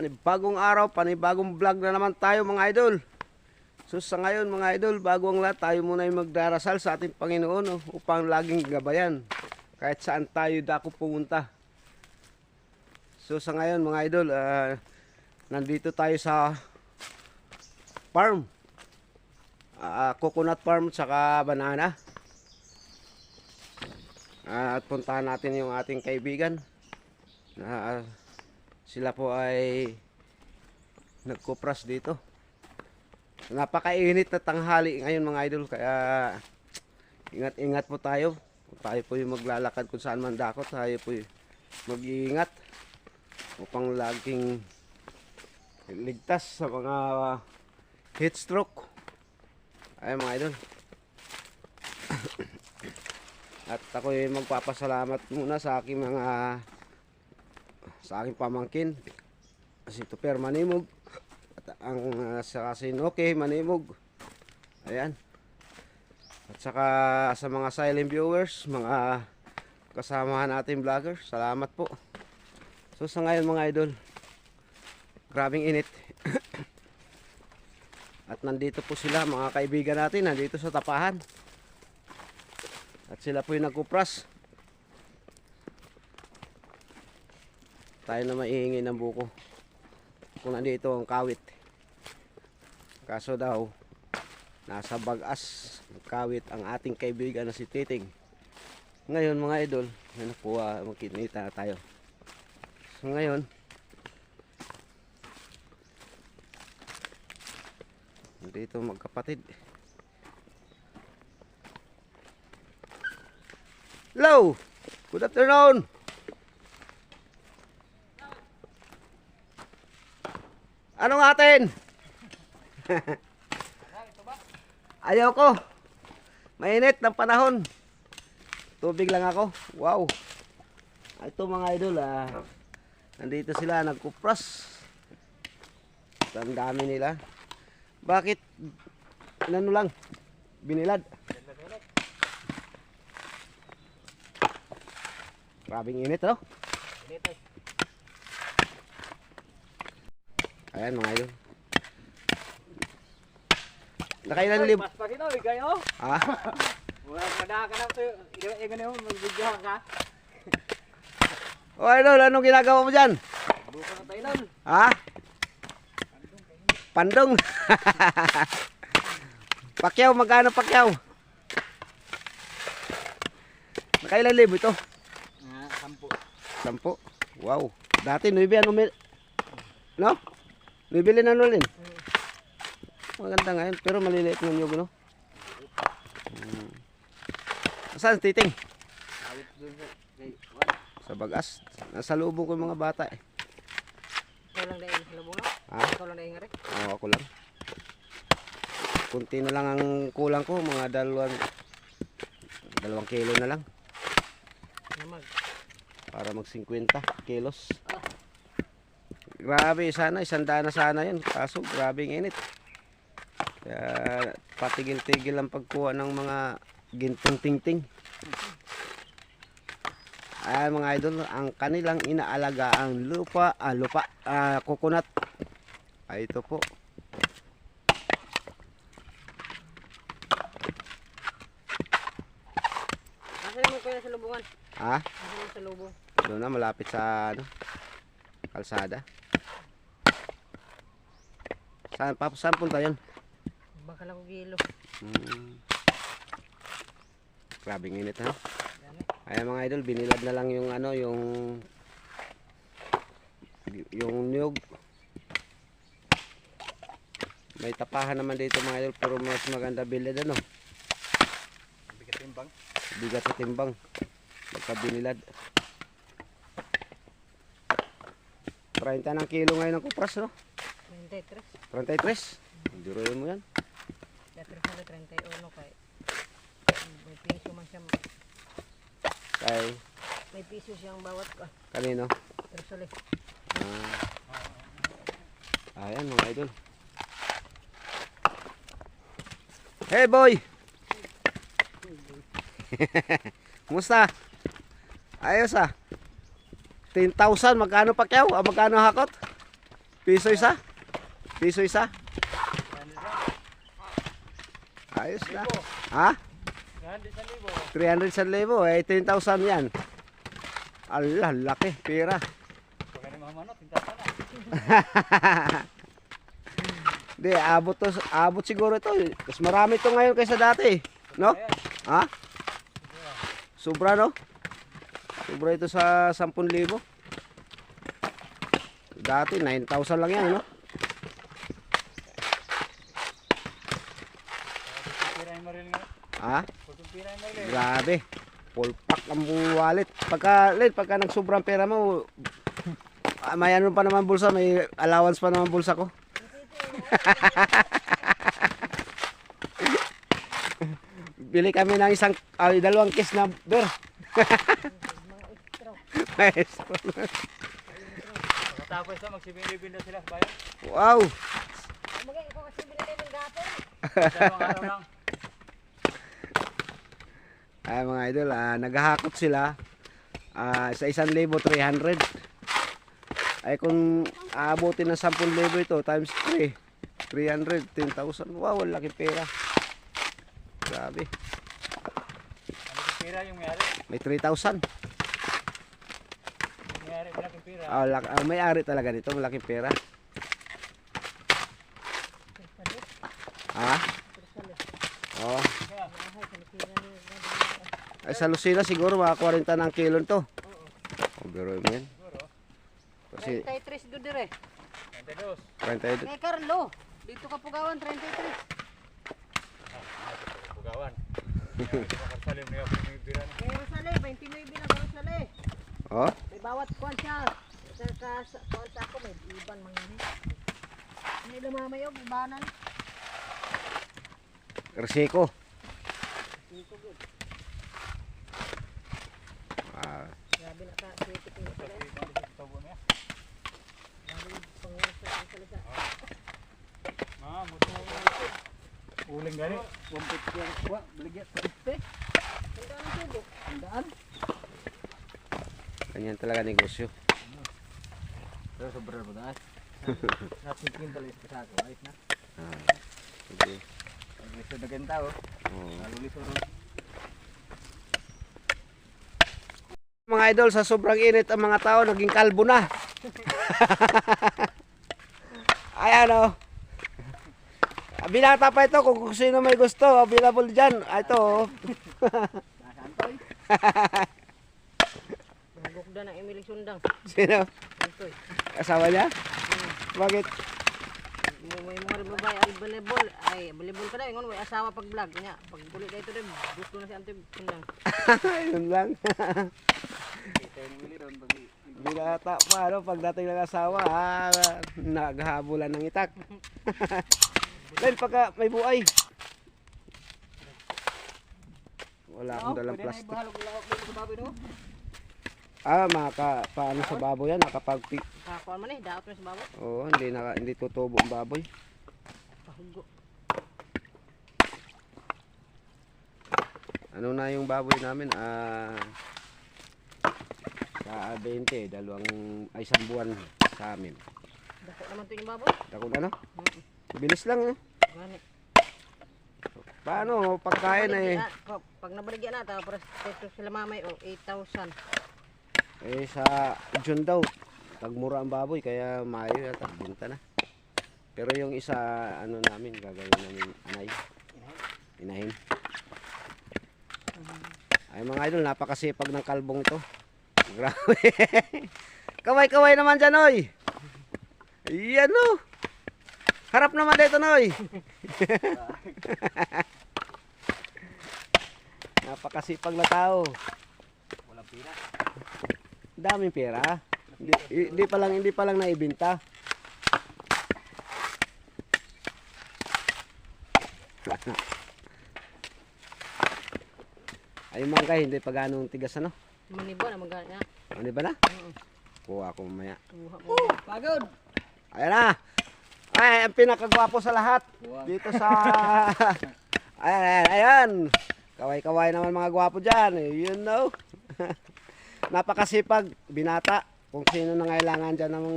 Panibagong araw, panibagong vlog na naman tayo mga idol. So sa ngayon mga idol, bago ang lahat, tayo muna yung magdarasal sa ating Panginoon no, upang laging gabayan. Kahit saan tayo dako pumunta. So sa ngayon mga idol, ah, nandito tayo sa farm. Ah, coconut farm tsaka banana. Ah, at puntahan natin yung ating kaibigan. Na sila po ay nagkupras dito. Napakainit na tanghali ngayon mga idol kaya ingat-ingat po tayo. Tayo po yung maglalakad kung saan man dako, tayo po mag-iingat upang laging ligtas sa mga heat stroke. Ay mga idol. At ako yung magpapasalamat muna sa aking mga sa aking pamangkin. Si Tuper Manimog. At ang uh, sa Sinoke Manimog. Ayan. At saka sa mga silent viewers mga kasamahan natin vlogger salamat po. So sa ngayon mga idol grabing init. At nandito po sila mga kaibigan natin nandito sa tapahan. At sila po yung nagkupras tayo na maihingi ng buko. Kung nandito ang kawit. Kaso daw nasa bagas kawit ang ating kaibigan na si Titing. Ngayon mga idol may nakuha magkinita na tayo. So ngayon dito magkapatid. Hello! Good afternoon Anong atin? Ayoko. Mainit ng panahon. Tubig lang ako. Wow. Ito mga idol ah. Nandito sila nagkupras. Ang dami nila. Bakit? Ano lang? Binilad. Grabing init oh. Ayan mga idol. Nakailan lib... Mas pa kino, kayo. Ha? Wala pa na ka na to. Ikaw eh ganun mag-video ka. O idol, anong ginagawa mo dyan? Buka na tayo nun. Ha? Pandong. pakyaw, magkano pakyaw? Nakailan libo ito? Ah, sampu. Sampo. Wow. Dati, nuibi ano mil... No? Nuibili na nulin. Maganda ngayon, pero maliliit ng nyug, no? Hmm. Saan titing? Sa bagas. Nasa lubong ko yung mga bata eh. Ikaw lang dahil sa. Ha? Ikaw lang dahil nga rin. Oo, ako lang. Kunti na lang ang kulang ko, mga dalawang dalawang kilo na lang para mag 50 kilos. Grabe, sana isang daan na sana yun. Kaso grabe ang init. Kaya patigil-tigil ang pagkuha ng mga gintong tingting. Ay mga idol, ang kanilang inaalaga ang lupa, ah, lupa, ah, coconut. Ay ito po. Nasaan naman sa lubungan? Ha? Nasaan sa lubong? Doon na malapit sa ano, kalsada. Saan, pa, saan punta yun? Baka lang ko gilo. Hmm. Grabing init ha. Dami. Ay mga idol, binilad na lang yung ano, yung yung niyog. May tapahan naman dito mga idol, pero mas maganda bilad ano. Bigat timbang. Bigat sa timbang. Pagka binilad. 30 ng kilo ngayon ang kupras, no? 23. 33. Duruin mo yan. 31 kay may piso man siya. Kay May piso siyang bawat ka. kanino? Tresole. Ah. Ayan mga idol. Hey boy! Kumusta? Ayos ah. 10,000 magkano pakyaw? Ah, magkano hakot? Piso isa? Piso isa? Ayos na. Ha? Yan, di sa libo. 300 sa libo, eh, 10,000 yan. Allah, laki, pera. Pag ano mamanot. Hindi, abot to, abot siguro to. Mas marami to ngayon kaysa dati. No? Ha? Sobra, no? Sobra ito sa 10,000. Dati, 9,000 lang yan, no? Pira yung maril nga. Ha? Putong pira yung maril. Grabe. Full pack ang wallet. Pagka, Len, pagka nagsobrang pera mo, ah, may ano pa naman bulsa, may allowance pa naman bulsa ko. Bili kami ng isang, ay, dalawang case na beer. Maestro. Tapos na, magsibing-libin na sila sa bayan. wow. Magay ko kasi binili ng gato. Dalawang araw lang. Ay mga idol, ah, naghahakot sila ah, sa 1,300. Ay kung aabutin ng 10,000 ito times 3, 300, 10,000. Wow, ang laki pera. Grabe. Ano pira yung mayari? May 3,000. Yung mayari, malaking pira. Ah, lak- ah, may ari talaga nito, malaking pera. Ha? Oh. Kaya, Ay sa Lucena siguro mga 40 ng kilo to. Oh, biro mo yan. siguro. Kasi 33 good dire. 22. 32. Kay Carlo, dito ka pugawan 33. Bugawan. Salim niya po yung pira na. Kay Rosale, 29 na Rosale. Oh, May bawat kwan siya. Sa sa sa kwan sa ako may iban mangani. Hindi lumamayo ibanan. Resiko. Ah, Grabe na ka sito ko pala. Tabo niya. Pangulas sa salita. Ah, buto. Uling gani. Kumpit ko ang kuwa. Baligyan. Ang dami tubo. Tandaan. ganyan talaga negosyo. Pero sobra ba dahil? Natin kintal is sa ako. Ayos na. Ah, sige. Gusto na kanta oh. Oh. Nalulis Mga idol, sa sobrang init ang mga tao naging kalbo na. Ayan o. Binata pa ito kung, sino may gusto. Available dyan. Ah, Ito oh. Nasaan to ng Emily Sundang. Sino? Ito eh. Asawa niya? Bakit? May mga babae available. Ay, available ka na. Ingon, may asawa pag vlog. Nya, pag buli ka ito din. Gusto na si Ante Sundang. Yun lang. Kita yung mili ron. Pag Binata pa ano, pagdating ng asawa, ah, naghabulan ng itak. Len, pagka may buhay. Wala akong dalang na plastic. baboy? Ah, maka, paano sa baboy yan? Nakapag, Kakuan man eh, daot mo sa bawat. Oo, hindi naka, hindi tutubo ang baboy. Pahugo. Ano na yung baboy namin? Ah, sa 20, dalawang, ay isang buwan sa amin. Dako naman to yung baboy. Takot ano? Mm. Bilis lang eh. Gani. Paano? Pagkain eh. Nabaligyan na, Pag, nabaligyan na, tapos ito sila mamay, oh, 8,000. Eh sa June daw, tagmura ang baboy kaya Mayo yata binta na. Pero yung isa ano namin gagawin namin anay. Inahin. Ay mga idol, napakasipag ng kalbong ito. Grabe. Kaway-kaway naman dyan, oy. Yan o. Harap naman dito, noy. Napakasipag na tao. Walang pira. Daming pera. Hindi, pa lang hindi pa lang naibenta. Ay mangga hindi pa ganong tigas ano. Manibo na magana niya. Ano ba na? Mm. Kuha ko mamaya. Tuha mo. Pagod! Ayan na. Ay, ang pinakagwapo sa lahat. Wow. Dito sa Ayan, ayan, ayan. Kaway-kaway naman mga gwapo diyan. You know. Napakasipag binata. Kung sino nangailangan diyan ng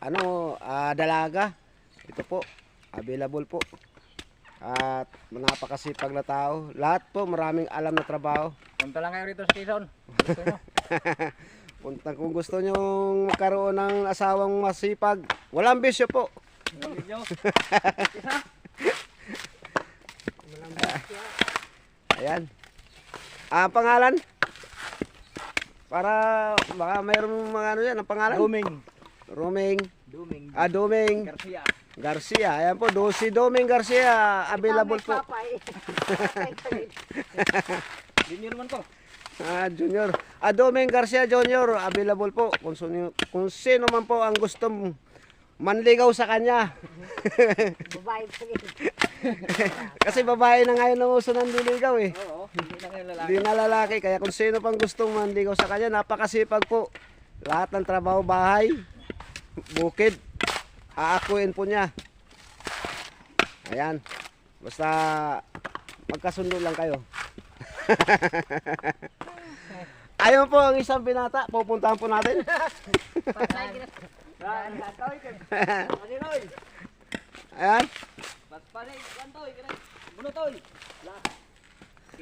ano, ah, dalaga. Ito po, available po. At napakasipag na tao. Lahat po, maraming alam na trabaho. Punta lang kayo rito sa Quezon. Punta kung gusto nyo magkaroon ng asawang masipag, walang bisyo po. Video. Ayan. Ah, pangalan? Para baka mayroong mga ano yan, ang pangalan? Duming. Roming. Duming. Ah, Doming Garcia. Garcia. Ayan po, do, si Doming Garcia, available po. Junior man ko. Ah, Junior. Doming Garcia Junior, available po. Kung sino, kung sino man po ang gustong manligaw sa kanya. Babae pa rin. Kasi babae na ngayon ang uso ng diligaw eh. Oo. Hindi na kayo lalaki. Hindi na lalaki. Kaya kung sino pang gustong manligaw sa kanya, napakasipag po. Lahat ng trabaho bahay, bukid, aakuin po niya. Ayan. Basta magkasundo lang kayo. Ayun po ang isang binata. Pupuntahan po natin. Ayan.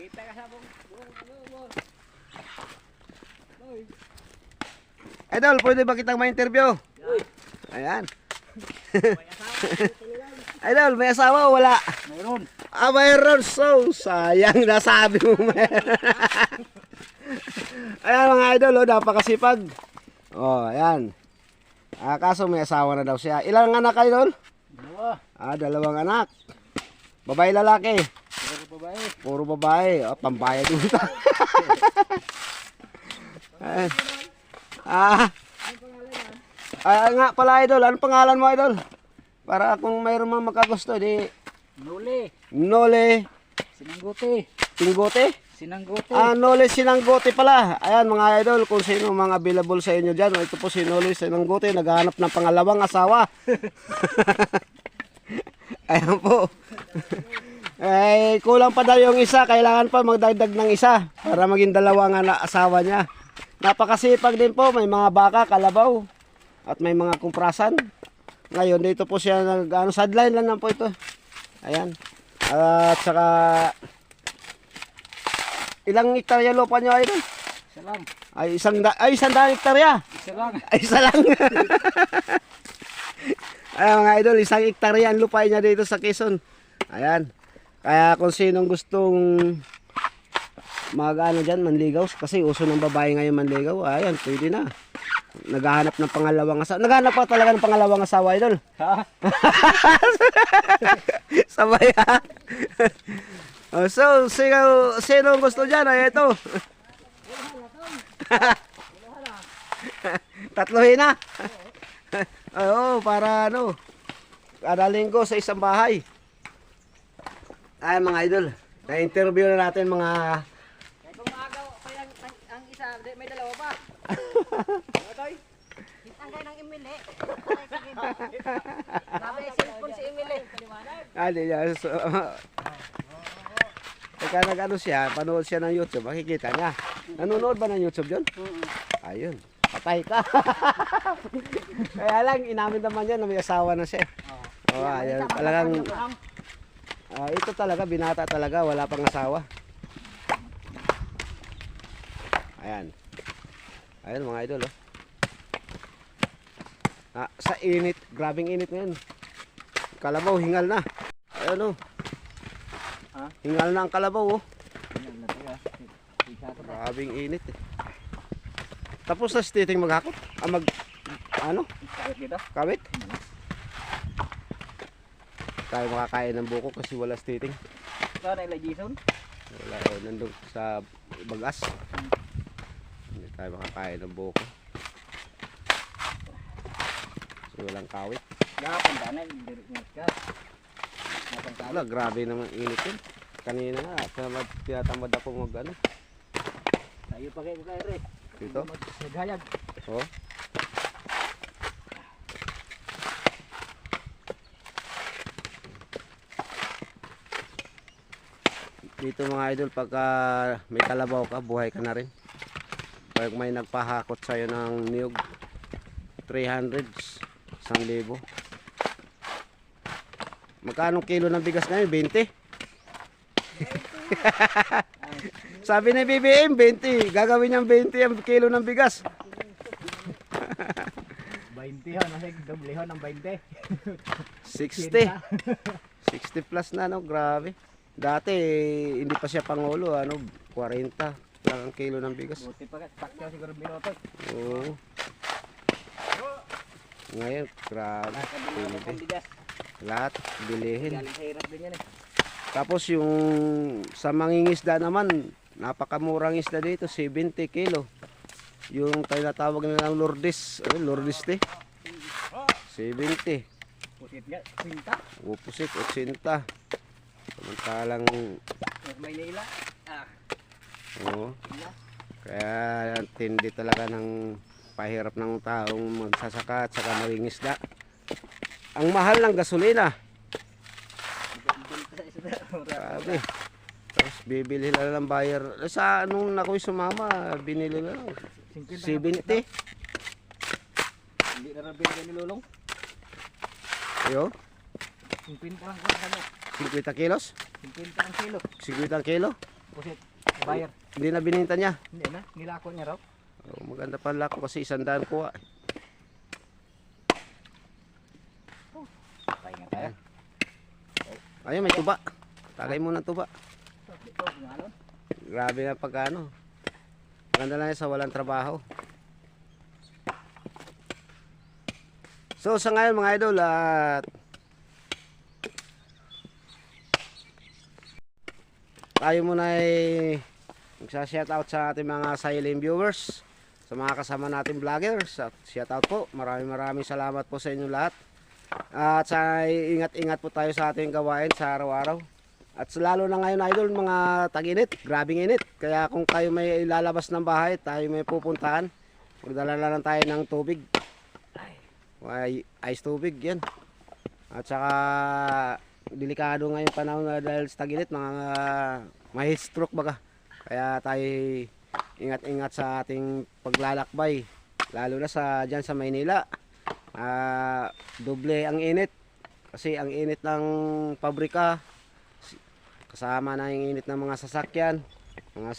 Kita ka sa bong. bong-. Toy. Idol, pwede ba kitang ma-interview? Ayan. Idol, may asawa o wala? Mayroon. Ah, mayroon. So, sayang nasabi mo mayroon. ayan mga idol, oh, napakasipag. Oh, ayan. Ah, kaso may asawa na daw siya. Ilang anak idol? Dalawa. Ah, dalawang anak. Babae lalaki. Puro babae. Puro babae. Oh, pambayad din ito. Ah. Ah, nga pala idol. Ano pangalan mo idol? Para kung mayroon mang makagusto, di Nuli. Nole Sinanggote. Tinggote. Sinanggote. Ah, Nole Sinanggote pala. Ayan mga idol, kung sino mga available sa inyo dyan. Ito po si Nole Sinanggote, naghahanap ng pangalawang asawa. Ayan po. Ay, kulang pa daw yung isa. Kailangan pa magdagdag ng isa para maging dalawa nga na asawa niya. Napakasipag din po. May mga baka, kalabaw. At may mga kumprasan. Ngayon, dito po siya nag, ano, sideline lang lang po ito. Ayan. At saka, ilang hektarya lupa niyo ay doon? Isa lang. Ay, isang, da, ay, isang daan hektarya. Isa lang. Ay, isa lang. Ayan mga idol, isang hektarya ang lupa niya dito sa Quezon. Ayan. Kaya kung sinong gustong mag ano dyan, manligaw. Kasi uso ng babae ngayon manligaw. Ayan, pwede na. Naghahanap ng pangalawang asawa. Naghahanap pa talaga ng pangalawang asawa, idol. Ha? Sabay ha. oh, so, sino, sino ang gusto dyan? Ay, ito. Tatlohin na. Oo, para ano. Kada linggo sa isang bahay. Ay, mga idol. Na-interview na natin mga... Kung yung ang, isa, may dalawa pa. Toy. Ang kayo ng Emile. Ay, sige. Sabi, cellphone si Emile. Ah, di niya. So, Pagka nag-ano siya, panood siya ng YouTube, makikita niya. Nanonood ba ng YouTube yun? Ayun. Patay ka. Kaya lang, inamin naman niya na may asawa na siya. Oo, oh, ayun. Talagang, ah, ito talaga, binata talaga, wala pang asawa. Ayan. Ayan mga idol, oh. Ah, sa init, grabing init ngayon. Kalabaw, hingal na. Ayun, oh. Ha? Hingal na ang kalabaw, oh. Yan na tayo. Grabing init, eh. Tapos na si Titing maghakot. Ah, mag, ano, Kahit dito. kawit. Tayo makakain ng buko kasi wala si Titing. Saan na Jason? Wala, oh, nandun sa bagas. Hindi tayo makakain ng buko. Kasi walang kawit. Gapon ba na? Napang talo. Wala, grabe naman init yun. Kanina nga, tinamad, tinatamad ako mag ano, Tayo pa kayo kayo re. dito. Naghayag. Oh. Dito mga idol, pagka may kalabaw ka, buhay ka na rin. Pag may nagpahakot sa'yo ng niyog, 300 Isang libo. Magkano kilo ng bigas ngayon? 20? Sabi ni BBM, 20. Gagawin niyang 20 ang kilo ng bigas. 20 ho, nasa doble ho ng 20. 60. 60 plus na, no? Grabe. Dati, hindi pa siya pangulo, ano, 40 lang ang kilo ng bigas. Buti pa ka, pakyaw siguro binotoy. Oo. Ngayon, grabe. Bigas. Lahat, bilihin. Eh. Tapos yung sa mangingisda naman, napakamurang isda dito, 70 kilo. Yung tinatawag nilang Lourdes, ano, Lourdes te. 70. Putit nga, pinta. Upusit, 80. Samantalang, Maynila. Ah, oo. Kaya tindi talaga ng pahirap ng taong magsasaka at saka mangingisda. Ang mahal ng gasolina. Grabe. Tapos bibili na ng buyer. Eh, Sa nung ako'y sumama, binili na lang. 70. Hindi na rin ni Lulong. Ayo, 50 lang sa 50 kilos. 50 ang kilo. 50 kilo. Pusit. Bayar. Hindi na bininta niya. Hindi na, nilako niya raw. Oh, maganda pala ako kasi isandaan kuha. Patay nga tayo. Ayun, may tuba. Tagay mo ng tuba. Grabe na pagkano. Maganda lang sa walang trabaho. So sa ngayon mga idol at tayo muna ay magsa-shoutout sa ating mga silent viewers sa mga kasama natin vloggers at shoutout po maraming maraming salamat po sa inyo lahat at sa ingat-ingat po tayo sa ating gawain sa araw-araw at lalo na ngayon idol mga tag-init, grabing init. Kaya kung tayo may ilalabas ng bahay, tayo may pupuntahan, magdala na lang tayo ng tubig. Ay, ice tubig yan. At saka delikado ngayong panahon na dahil sa tag-init, mga may heat stroke baga. Kaya tayo ingat-ingat sa ating paglalakbay. Lalo na sa dyan sa Maynila. Ah, doble ang init. Kasi ang init ng pabrika, kasama na yung init ng mga sasakyan mga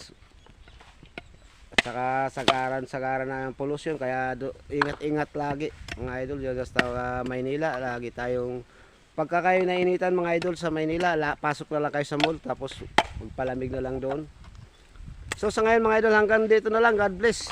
at saka sagaran sagaran na yung pollution kaya ingat-ingat lagi mga idol dyan sa uh, Maynila lagi tayong pagka kayo nainitan mga idol sa Maynila la, pasok na lang kayo sa mall tapos magpalamig na lang doon so sa ngayon mga idol hanggang dito na lang. God bless